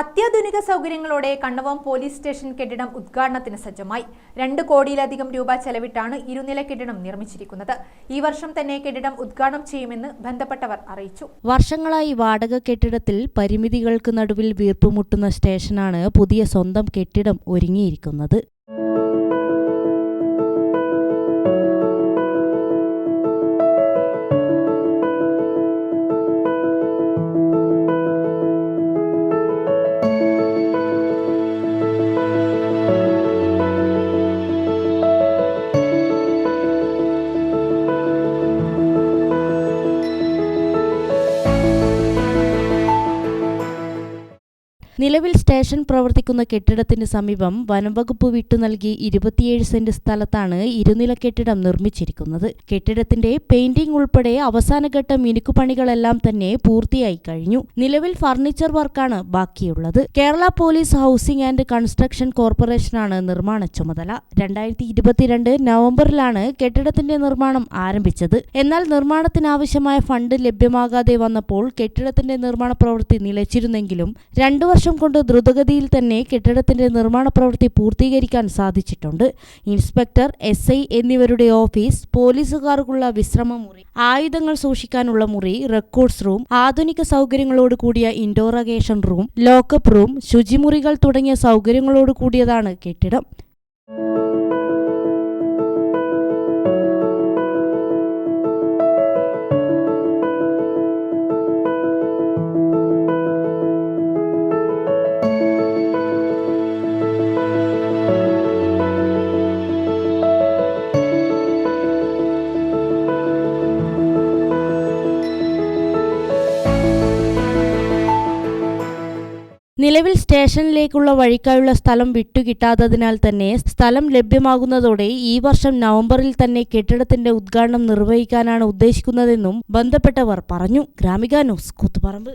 അത്യാധുനിക സൗകര്യങ്ങളോടെ Kannavam police station കെട്ടിടം ഉദ്ഘാടനത്തിന് സജ്ജമായി. രണ്ട് കോടിയിലധികം രൂപ ചെലവിട്ടാണ് ഇരുനില കെട്ടിടം നിർമ്മിച്ചിരിക്കുന്നത്. ഈ വർഷം തന്നെ കെട്ടിടം ഉദ്ഘാടനം ചെയ്യുമെന്ന് ബന്ധപ്പെട്ടവർ അറിയിച്ചു. വർഷങ്ങളായി വാടക കെട്ടിടത്തിൽ പരിമിതികൾക്ക് നടുവിൽ വീർപ്പുമുട്ടുന്ന സ്റ്റേഷനാണ് പുതിയ സ്വന്തം കെട്ടിടം ഒരുങ്ങിയിരിക്കുന്നത്. നിലവിൽ സ്റ്റേഷൻ പ്രവർത്തിക്കുന്ന കെട്ടിടത്തിന് സമീപം വനംവകുപ്പ് വിട്ടു നൽകി ഇരുപത്തിയേഴ് സെന്റ് സ്ഥലത്താണ് ഇരുനില കെട്ടിടം നിർമ്മിച്ചിരിക്കുന്നത്. കെട്ടിടത്തിന്റെ പെയിന്റിംഗ് ഉൾപ്പെടെ അവസാനഘട്ട മിനുക്കുപണികളെല്ലാം തന്നെ പൂർത്തിയായി കഴിഞ്ഞു. നിലവിൽ ഫർണിച്ചർ വർക്കാണ് ബാക്കിയുള്ളത്. Kerala police housing and construction കോർപ്പറേഷനാണ് നിർമ്മാണ ചുമതല. രണ്ടായിരത്തി ഇരുപത്തിരണ്ട് നവംബറിലാണ് കെട്ടിടത്തിന്റെ നിർമ്മാണം ആരംഭിച്ചത്. എന്നാൽ നിർമ്മാണത്തിനാവശ്യമായ ഫണ്ട് ലഭ്യമാകാതെ വന്നപ്പോൾ കെട്ടിടത്തിന്റെ നിർമ്മാണ പ്രവൃത്തി നിലച്ചിരുന്നെങ്കിലും രണ്ടു വർഷം കൊണ്ട് ദ്രുതഗതിയിൽ തന്നെ കെട്ടിടത്തിന്റെ നിർമ്മാണ പ്രവൃത്തി പൂർത്തീകരിക്കാൻ സാധിച്ചിട്ടുണ്ട്. ഇൻസ്പെക്ടർ എസ് ഐ എന്നിവരുടെ ഓഫീസ് പോലീസുകാർക്കുള്ള വിശ്രമ മുറി ആയുധങ്ങൾ സൂക്ഷിക്കാനുള്ള മുറി റെക്കോർഡ്സ് റൂം ആധുനിക സൗകര്യങ്ങളോട് കൂടിയ ഇൻഡോറഗേഷൻ റൂം ലോക്കപ്പ് റൂം ശുചിമുറികൾ തുടങ്ങിയ സൗകര്യങ്ങളോട് കൂടിയതാണ് കെട്ടിടം. നിലവിൽ സ്റ്റേഷനിലേക്കുള്ള വഴിക്കായുള്ള സ്ഥലം വിട്ടുകിട്ടാത്തതിനാൽ തന്നെ സ്ഥലം ലഭ്യമാകുന്നതോടെ ഈ വർഷം നവംബറിൽ തന്നെ കെട്ടിടത്തിന്റെ ഉദ്ഘാടനം നിർവഹിക്കാനാണ് ഉദ്ദേശിക്കുന്നതെന്നും ബന്ധപ്പെട്ടവർ പറഞ്ഞു. ഗ്രാമിക ന്യൂസ് കൂത്തുപറമ്പ്.